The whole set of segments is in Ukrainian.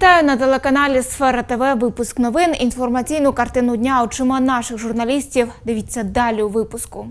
Вітаю на телеканалі Сфера ТВ. Випуск новин. Інформаційну картину дня очима наших журналістів. Дивіться далі у випуску.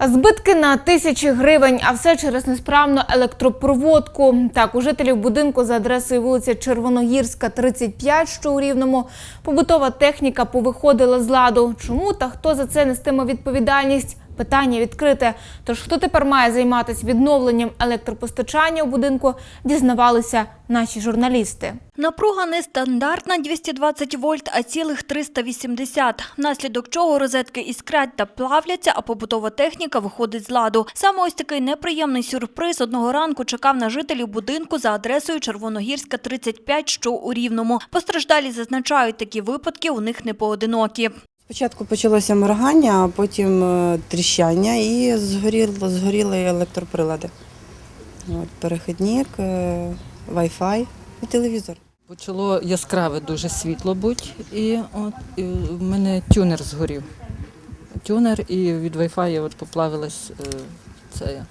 Збитки на тисячі гривень, а все через несправну електропроводку. Так, у жителів будинку за адресою вулиця Червоногірська, 35, що у Рівному, побутова техніка повиходила з ладу. Чому та хто за це нестиме відповідальність? Питання відкрите. Тож хто тепер має займатися відновленням електропостачання у будинку, дізнавалися наші журналісти. Напруга не стандартна 220 вольт, а цілих 380, внаслідок чого розетки іскрять та плавляться, а побутова техніка виходить з ладу. Саме ось такий неприємний сюрприз одного ранку чекав на жителів будинку за адресою Червоногірська, 35, що у Рівному. Постраждалі зазначають, такі випадки у них не поодинокі. Спочатку почалося моргання, а потім е, тріщання і згоріли, згоріли електроприлади. От, перехідник, е, Wi-Fi і телевізор. Почало яскраве дуже світло бути, і от і в мене тюнер згорів. Тюнер і від Wi-Fi от поплавилось е, це.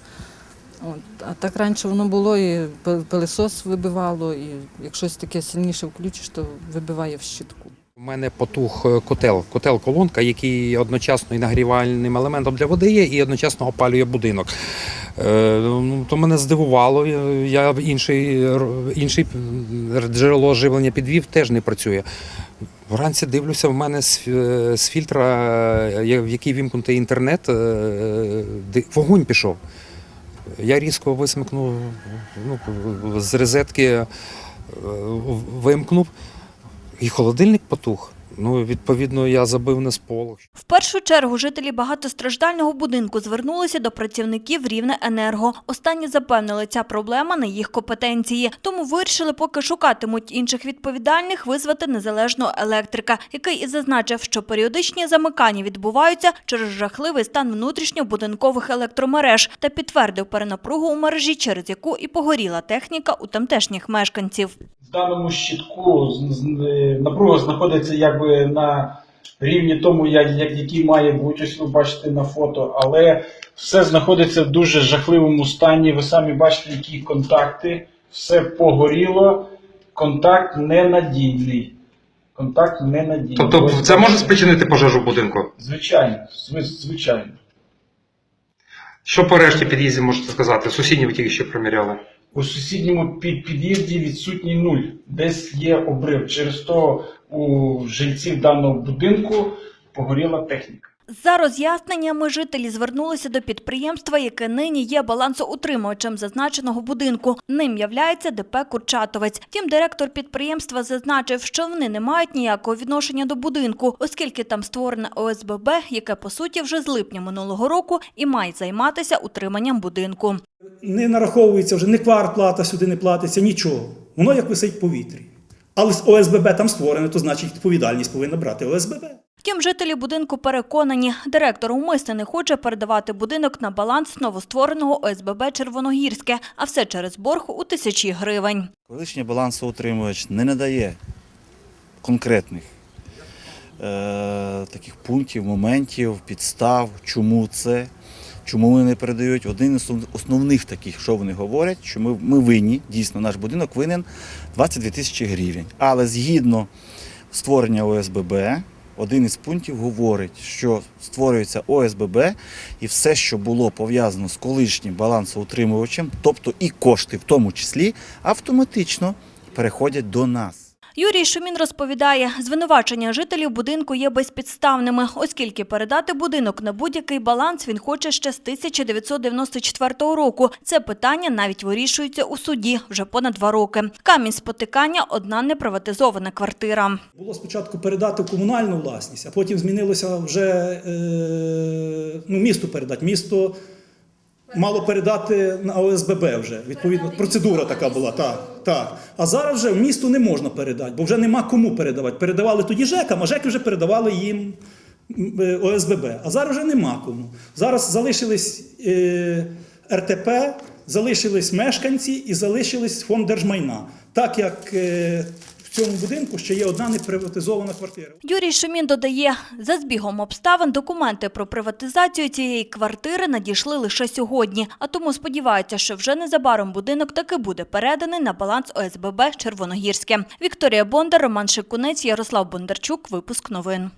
От. А так раніше воно було, і пил- пилисос вибивало, і як щось таке сильніше включиш, то вибиває в щитку. У мене потух е, котел, котел-колонка, який одночасно і нагрівальним елементом для води є, і одночасно опалює будинок. Е, ну, то мене здивувало. е, Я в інший, інший джерело живлення підвів, теж не працює. Вранці дивлюся, в мене з, з фільтра, е, в який вімкнутий інтернет, е, вогонь пішов. Я різко висмикнув ну, з розетки, е, вимкнув. І холодильник потух. Ну, відповідно, я забив на сполох. В першу чергу жителі багатостраждального будинку звернулися до працівників Рівнеенерго. Останні запевнили, ця проблема не їх компетенції. Тому вирішили, поки шукатимуть інших відповідальних, визвати незалежного електрика, який і зазначив, що періодичні замикання відбуваються через жахливий стан внутрішньобудинкових електромереж та підтвердив перенапругу у мережі, через яку і погоріла техніка у тамтешніх мешканців. В даному щитку е, напруга знаходиться якби на рівні тому, як, як який має бути, ось ви бачите на фото, але все знаходиться в дуже жахливому стані. Ви самі бачите, які контакти, все погоріло, контакт ненадійний. Контакт ненадійний. Тобто Ось це може спричинити пожежу в будинку? Звичайно, зви- звичайно. Що по решті під'їздів можете сказати? Сусідні ви тільки що приміряли. У сусідньому під під'їзді відсутній нуль, десь є обрив. Через то у жильців даного будинку погоріла техніка. За роз'ясненнями жителі звернулися до підприємства, яке нині є балансоутримувачем зазначеного будинку. Ним являється ДП Курчатовець. Втім, директор підприємства зазначив, що вони не мають ніякого відношення до будинку, оскільки там створене ОСББ, яке по суті вже з липня минулого року і має займатися утриманням будинку. не нараховується вже, ні квартплата сюди не платиться, нічого. Воно як висить в повітрі. Але з ОСББ там створене, то значить відповідальність повинна брати ОСББ. Втім, жителі будинку переконані, директор умисне не хоче передавати будинок на баланс новоствореного ОСББ Червоногірське, а все через борг у тисячі гривень. Колишній балансоутримувач не надає конкретних е, таких пунктів, моментів, підстав, чому це, чому вони не передають. Один із основних таких, що вони говорять, що ми, ми винні, дійсно, наш будинок винен 22 тисячі гривень. Але згідно створення ОСББ, один із пунктів говорить, що створюється ОСББ і все, що було пов'язано з колишнім балансоутримувачем, тобто і кошти в тому числі, автоматично переходять до нас. Юрій Шумін розповідає, звинувачення жителів будинку є безпідставними, оскільки передати будинок на будь-який баланс він хоче ще з 1994 року. Це питання навіть вирішується у суді вже понад два роки. Камінь спотикання – одна неприватизована квартира. Було спочатку передати комунальну власність, а потім змінилося вже е, ну, місту передати. Місто мало передати на ОСББ вже. Відповідно, процедура така була. Так, так. А зараз вже в місту не можна передати, бо вже нема кому передавати. Передавали тоді ЖЕКам, а ЖЕКи вже передавали їм е, ОСББ. А зараз вже нема кому. Зараз залишились е, РТП, залишились мешканці і залишились фонд держмайна. Так як е, цьому будинку ще є одна неприватизована квартира. Юрій Шумін додає, за збігом обставин документи про приватизацію цієї квартири надійшли лише сьогодні, а тому сподіваються, що вже незабаром будинок таки буде переданий на баланс ОСББ Червоногірське. Вікторія Бондар, Роман Шикунець, Ярослав Бондарчук. Випуск новин.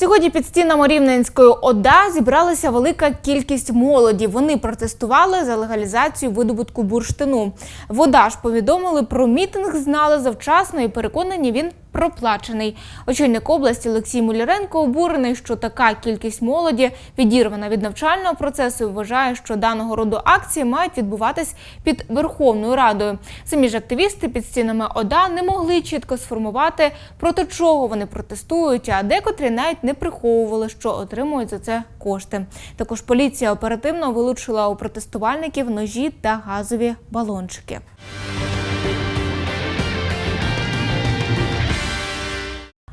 Сьогодні під стінами Рівненської ОДА зібралася велика кількість молоді. Вони протестували за легалізацію видобутку бурштину. Вода ж повідомили про мітинг, знали завчасно і переконані він проплачений. Очільник області Олексій Муляренко обурений, що така кількість молоді відірвана від навчального процесу. Вважає, що даного роду акції мають відбуватись під Верховною Радою. Самі ж активісти під стінами ОДА не могли чітко сформувати проти чого вони протестують, а декотрі навіть не приховували, що отримують за це кошти. Також поліція оперативно вилучила у протестувальників ножі та газові балончики.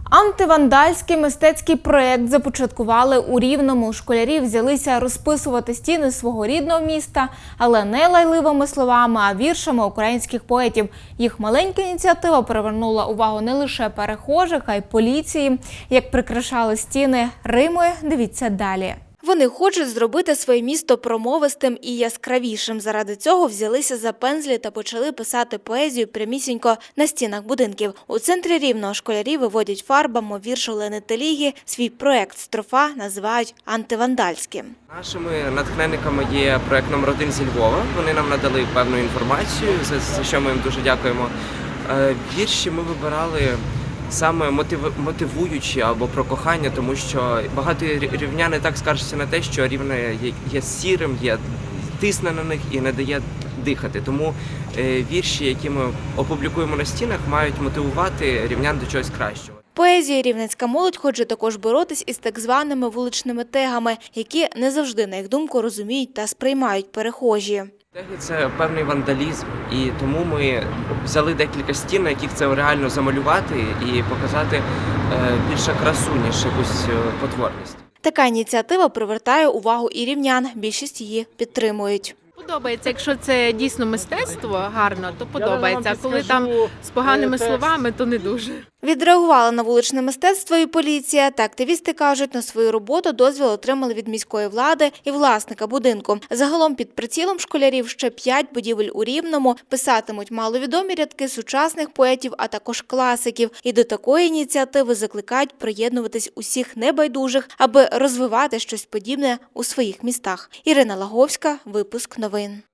Антивандальський мистецький проєкт започаткували у Рівному. Школярі взялися розписувати стіни свого рідного міста, але не лайливими словами, а віршами українських поетів. Їх маленька ініціатива привернула увагу не лише перехожих, а й поліції. Як прикрашали стіни Рими, дивіться далі. Вони хочуть зробити своє місто промовистим і яскравішим. Заради цього взялися за пензлі та почали писати поезію прямісінько на стінах будинків. У центрі рівного школярі виводять фарбами вірш Олени Теліги. Свій проект строфа називають антивандальським. Нашими натхненниками є проект номер один зі Львова. Вони нам надали певну інформацію, за, за що ми їм дуже дякуємо. Е, Вірші ми вибирали саме мотив, мотивуючі або про кохання, тому що багато рі- рівняни так скаржаться на те, що рівне є, є сірим, є тисне на них і не дає дихати. Тому е, вірші, які ми опублікуємо на стінах, мають мотивувати рівнян до чогось кращого. Поезія рівненська молодь хоче також боротись із так званими вуличними тегами, які не завжди, на їх думку, розуміють та сприймають перехожі. Теги це певний вандалізм, і тому ми взяли декілька стін, на яких це реально замалювати і показати е, більше красу, ніж якусь е, потворність. Така ініціатива привертає увагу і рівнян. Більшість її підтримують. Подобається, якщо це дійсно мистецтво гарно, то подобається. А коли там з поганими словами, то не дуже. Відреагувала на вуличне мистецтво і поліція. Та активісти кажуть, на свою роботу дозвіл отримали від міської влади і власника будинку. Загалом під прицілом школярів ще п'ять будівель у Рівному писатимуть маловідомі рядки сучасних поетів, а також класиків. І до такої ініціативи закликають приєднуватись усіх небайдужих, аби розвивати щось подібне у своїх містах. Ірина Лаговська, випуск новин. новин.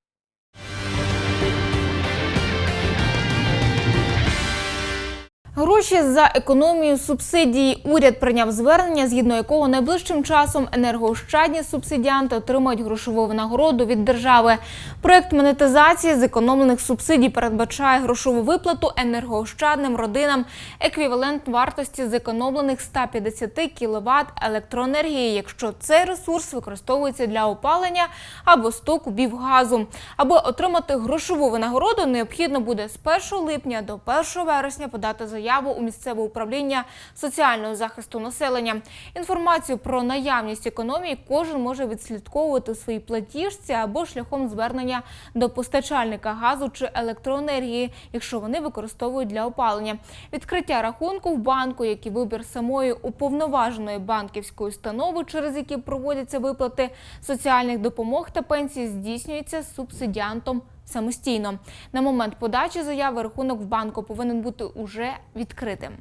Гроші за економію субсидії. Уряд прийняв звернення, згідно якого найближчим часом енергоощадні субсидіанти отримають грошову винагороду від держави. Проект монетизації зекономлених субсидій передбачає грошову виплату енергоощадним родинам еквівалент вартості зекономлених 150 кВт електроенергії, якщо цей ресурс використовується для опалення або 100 кубів газу. Аби отримати грошову винагороду, необхідно буде з 1 липня до 1 вересня подати заяву у місцеве управління соціального захисту населення. Інформацію про наявність економії кожен може відслідковувати у своїй платіжці або шляхом звернення до постачальника газу чи електроенергії, якщо вони використовують для опалення. Відкриття рахунку в банку, як і вибір самої уповноваженої банківської установи, через які проводяться виплати соціальних допомог та пенсій, здійснюється субсидіантом самостійно. На момент подачі заяви рахунок в банку повинен бути уже відкритим.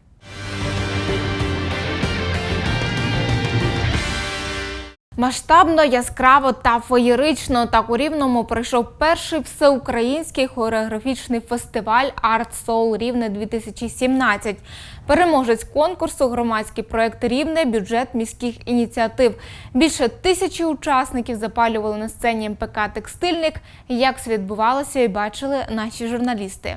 Масштабно, яскраво та феєрично так у Рівному пройшов перший всеукраїнський хореографічний фестиваль Art Soul Рівне 2017. Переможець конкурсу громадський проект Рівне бюджет міських ініціатив. Більше тисячі учасників запалювали на сцені МПК Текстильник. Як все відбувалося, і бачили наші журналісти.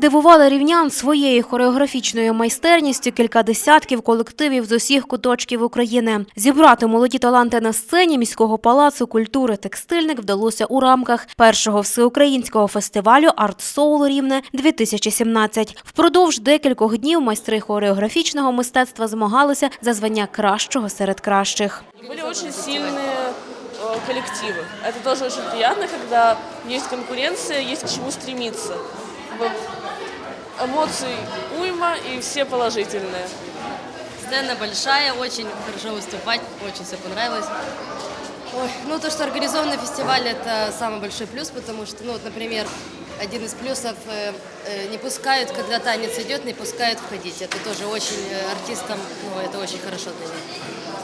дивували рівнян своєю хореографічною майстерністю кілька десятків колективів з усіх куточків України. Зібрати молоді таланти на сцені міського палацу культури текстильник вдалося у рамках першого всеукраїнського фестивалю Арт Соул Рівне 2017. Впродовж декількох днів майстри хореографічного мистецтва змагалися за звання кращого серед кращих. Были очень сильные э, коллективы. Это тоже очень приятно, когда есть конкуренция, есть к чему стремиться. Как бы Эмоций уйма и все положительные. Сцена большая, очень хорошо выступать, очень все понравилось. Ой, ну то, что организованный фестиваль, это самый большой плюс, потому что, ну вот, например, один из плюсов э, э, не пускают, когда танец идет, не пускают входить. Это тоже очень э, артистам, ну это очень хорошо для них.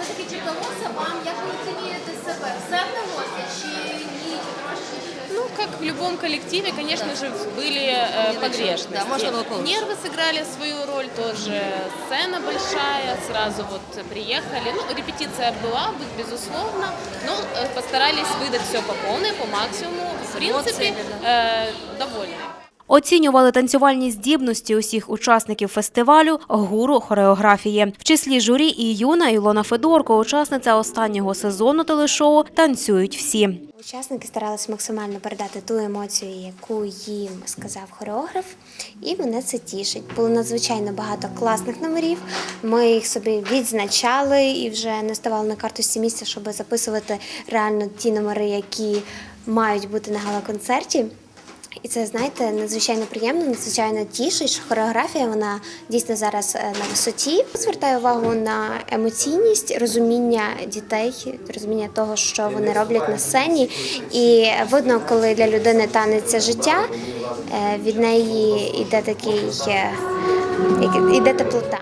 Все-таки чи вдалося вам, як ви оцінюєте себе? Все вдалося чи ні, чи трошки щось? Ну, как в любом коллективе, конечно же, были э, Мелочи, погрешности. да, можно было получше. Нервы сыграли свою роль тоже. Сцена большая, сразу вот приехали. Ну, репетиция была, б- безусловно, но э, постарались выдать все по полной, по максимуму. В принципе, эмоциями, э, довольны. Оцінювали танцювальні здібності усіх учасників фестивалю гуру хореографії. В числі журі і юна Ілона Федорко, учасниця останнього сезону телешоу Танцюють всі. Учасники старалися максимально передати ту емоцію, яку їм сказав хореограф, і мене це тішить. Було надзвичайно багато класних номерів. Ми їх собі відзначали і вже не ставали на карточці місця, щоб записувати реально ті номери, які мають бути на гала-концерті. І це, знаєте, надзвичайно приємно, надзвичайно тішить, що хореографія вона дійсно зараз е, на висоті. Звертаю увагу на емоційність, розуміння дітей, розуміння того, що вони роблять на сцені. І видно, коли для людини танець це життя, е, від неї йде такий е, як- іде теплота.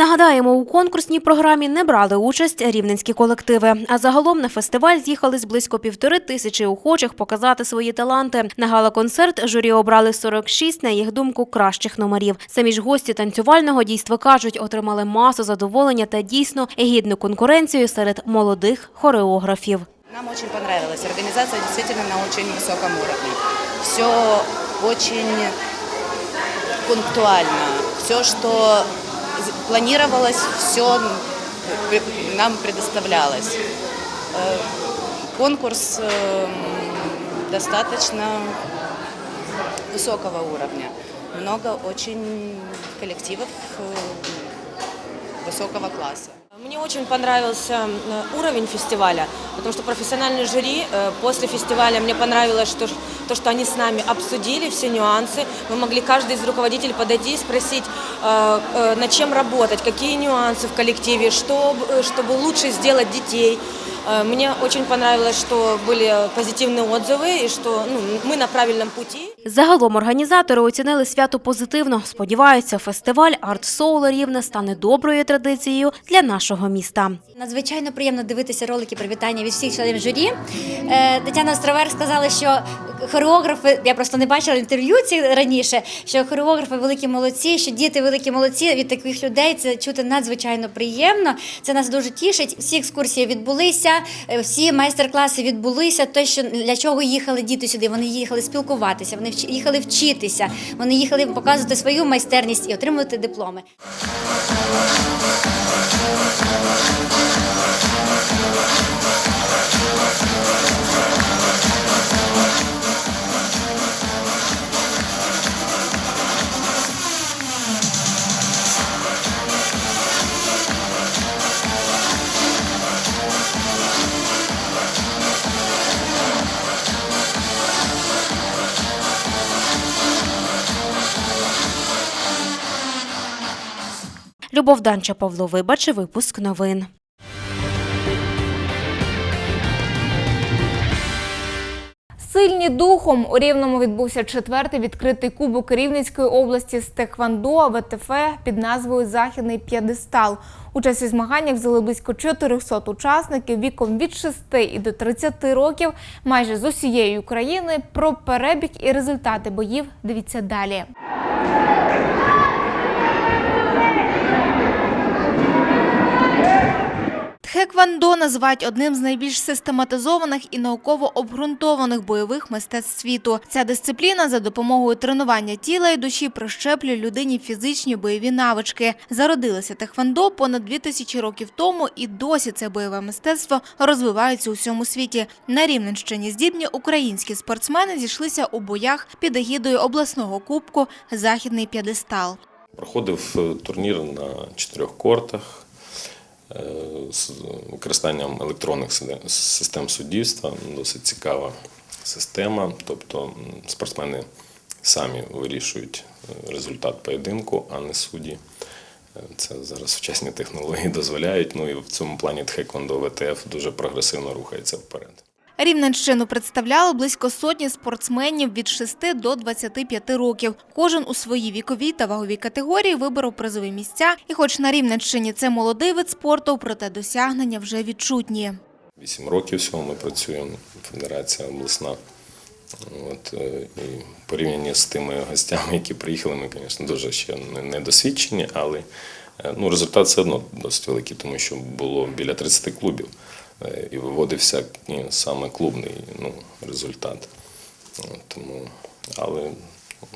Нагадаємо, у конкурсній програмі не брали участь рівненські колективи. А загалом на фестиваль з'їхались близько півтори тисячі охочих показати свої таланти. На гала-концерт журі обрали 46, на їх думку, кращих номерів. Самі ж гості танцювального дійства кажуть, отримали масу задоволення та дійсно гідну конкуренцію серед молодих хореографів. Нам очень понравилось. Организация действительно на очень высоком уровне. Все очень пунктуально. Все, что планировалось, все нам предоставлялось. Э, Конкурс эм, достаточно высокого уровня. Много очень коллективов э, высокого класса. Мне очень понравился э, уровень фестиваля, потому что профессиональный жюри э, после фестиваля мне понравилось, что то, что они с нами обсудили все нюансы. Мы могли каждый из руководителей подойти и спросить, э, э, над чем работать, какие нюансы в коллективе, что, б- э, чтобы лучше сделать детей. Э, Мне очень понравилось, что были позитивные отзывы и что ну, мы на правильном пути. Загалом організатори оцінили свято позитивно. Сподіваються, фестиваль Арт Соул Рівне стане доброю традицією для нашого міста. Надзвичайно приємно дивитися ролики привітання від всіх членів журі. Е, Тетяна Островер сказала, що хореографи, я просто не бачила інтерв'ю ці раніше, що хореографи великі молодці, що діти великі молодці. Від таких людей це чути надзвичайно приємно. Це нас дуже тішить. Всі екскурсії відбулися, е, всі майстер-класи відбулися. Те, що для чого їхали діти сюди? Вони їхали спілкуватися, вони їхали вчитися, вони їхали показувати свою майстерність і отримувати дипломи. Любов Данча, Павло Вибаче, випуск новин. Сильні духом у Рівному відбувся четвертий відкритий кубок Рівненської області з Техвандо ВТФ під назвою Західний п'єдестал. Участь у змаганнях взяли близько 400 учасників віком від 6 і до 30 років, майже з усієї України. Про перебіг і результати боїв дивіться далі. Тхеквондо називають одним з найбільш систематизованих і науково обґрунтованих бойових мистецтв світу. Ця дисципліна за допомогою тренування тіла і душі прищеплює людині фізичні бойові навички. Зародилося тхеквондо понад 2000 років тому, і досі це бойове мистецтво розвивається у всьому світі. На Рівненщині здібні українські спортсмени зійшлися у боях під егідою обласного кубку Західний п'єдестал. Проходив е, турнір на чотирьох кортах з використанням електронних систем суддівства. Досить цікава система. Тобто спортсмени самі вирішують е, результат поєдинку, а не судді. Е, Це зараз сучасні технології дозволяють. Ну і в цьому плані Тхеквондо ВТФ дуже прогресивно рухається вперед. Рівненщину представляло близько сотні спортсменів від 6 до 25 років. Кожен у своїй віковій та ваговій категорії виборов призові місця. І хоч на Рівненщині це молодий вид спорту, проте досягнення вже відчутні. Вісім років всього ми працюємо, федерація обласна. От, е, і порівнянні з тими гостями, які приїхали, ми, звісно, дуже ще не- недосвідчені, але е, ну, результат все одно досить великий, тому що було біля 30 клубів і виводився саме клубний ну, результат. Тому, але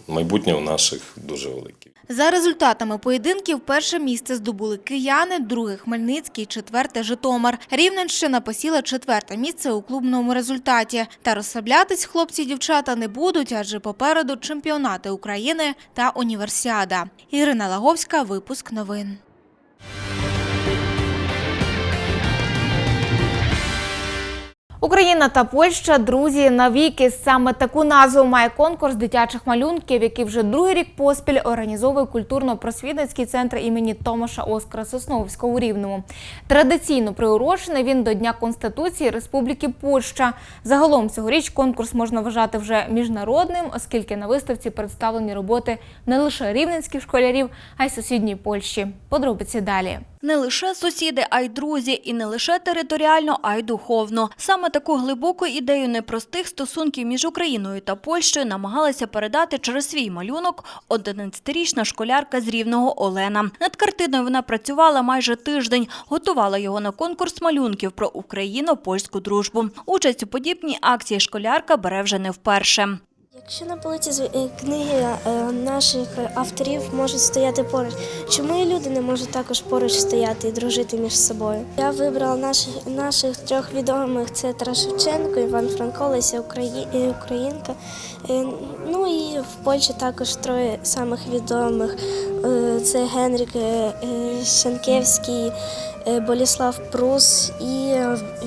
майбутнє у наших дуже велике. За результатами поєдинків перше місце здобули кияни, друге Хмельницький, четверте Житомир. Рівненщина посіла четверте місце у клубному результаті. Та розслаблятись хлопці і дівчата не будуть, адже попереду чемпіонати України та універсіада. Ірина Лаговська, випуск новин. Україна та Польща друзі навіки. Саме таку назву має конкурс дитячих малюнків, який вже другий рік поспіль організовує культурно-просвітницький центр імені Томаша Оскара Сосновського у Рівному. Традиційно приурочений він до Дня Конституції Республіки Польща. Загалом цьогоріч конкурс можна вважати вже міжнародним, оскільки на виставці представлені роботи не лише рівненських школярів, а й сусідньої Польщі. Подробиці далі. Не лише сусіди, а й друзі, і не лише територіально, а й духовно. Саме таку глибоку ідею непростих стосунків між Україною та Польщею намагалася передати через свій малюнок 11-річна школярка з Рівного Олена. Над картиною вона працювала майже тиждень, готувала його на конкурс малюнків про Україно-польську дружбу. Участь у подібній акції школярка бере вже не вперше. Якщо на полиці е, книги е, наших авторів можуть стояти поруч, чому і люди не можуть також поруч стояти і дружити між собою? Я вибрала наших наших трьох відомих: це Тарас Шевченко, Іван Франко, Леся Украї... е, Українка. Ну і в Польщі також троє самих відомих: це Генрік Шенкевський, Боліслав Прус і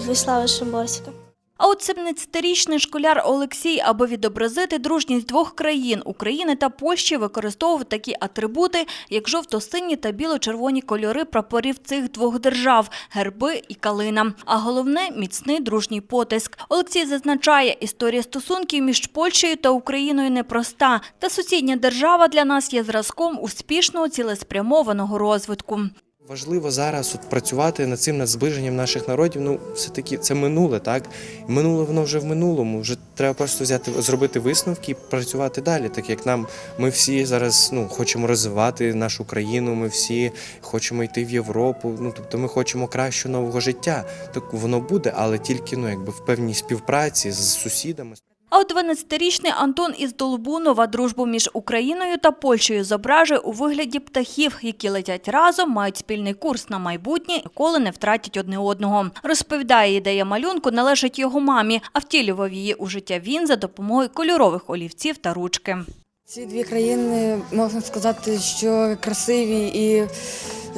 Віслава Шимборська. А от 17-річний школяр Олексій, аби відобразити дружність двох країн України та Польщі, використовував такі атрибути, як жовто-сині та біло-червоні кольори прапорів цих двох держав – герби і калина. А головне – міцний дружній потиск. Олексій зазначає, історія стосунків між Польщею та Україною непроста, та сусідня держава для нас є зразком успішного цілеспрямованого розвитку. Важливо зараз от працювати над цим над зближенням наших народів. Ну, все-таки це минуле, так? Минуле воно вже в минулому. Вже треба просто взяти, зробити висновки і працювати далі. Так як нам ми всі зараз ну, хочемо розвивати нашу країну, ми всі хочемо йти в Європу. Ну тобто ми хочемо кращого нового життя. Так воно буде, але тільки ну, якби в певній співпраці з сусідами. А от 12-річний Антон із Долбунова дружбу між Україною та Польщею зображує у вигляді птахів, які летять разом, мають спільний курс на майбутнє і коли не втратять одне одного. Розповідає, ідея малюнку належить його мамі, а втілював її у життя він за допомогою кольорових олівців та ручки. Ці дві країни можна сказати, що красиві і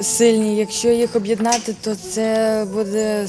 сильні. Якщо їх об'єднати, то це буде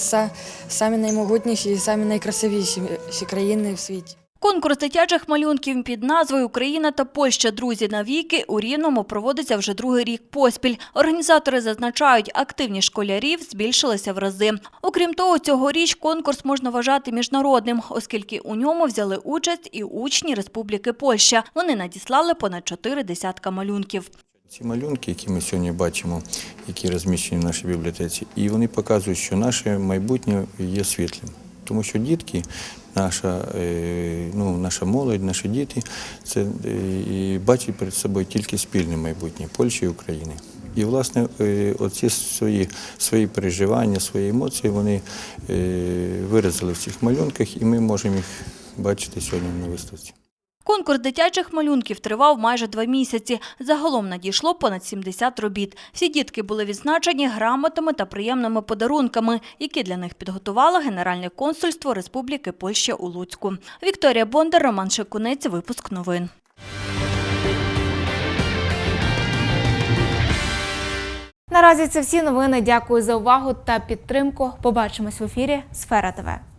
самі наймогутніші і самі найкрасивіші країни в світі. Конкурс дитячих малюнків під назвою Україна та Польща друзі навіки у Рівному проводиться вже другий рік поспіль. Організатори зазначають, активність школярів збільшилася в рази. Окрім того, цьогоріч конкурс можна вважати міжнародним, оскільки у ньому взяли участь і учні Республіки Польща. Вони надіслали понад чотири десятка малюнків. Ці малюнки, які ми сьогодні бачимо, які розміщені в нашій бібліотеці, і вони показують, що наше майбутнє є світлим. Тому що дітки, наша, е, ну, наша молодь, наші діти, це е, і бачать перед собою тільки спільне майбутнє Польщі і України. І, власне, е, оці свої, свої переживання, свої емоції вони виразили в цих малюнках, і ми можемо їх бачити сьогодні на виставці. Конкурс дитячих малюнків тривав майже два місяці. Загалом надійшло понад 70 робіт. Всі дітки були відзначені грамотами та приємними подарунками, які для них підготувало Генеральне консульство Республіки Польща у Луцьку. Вікторія Бондар, Роман Шикунець, випуск новин. Наразі це всі новини. Дякую за увагу та підтримку. Побачимось в ефірі Сфера ТВ.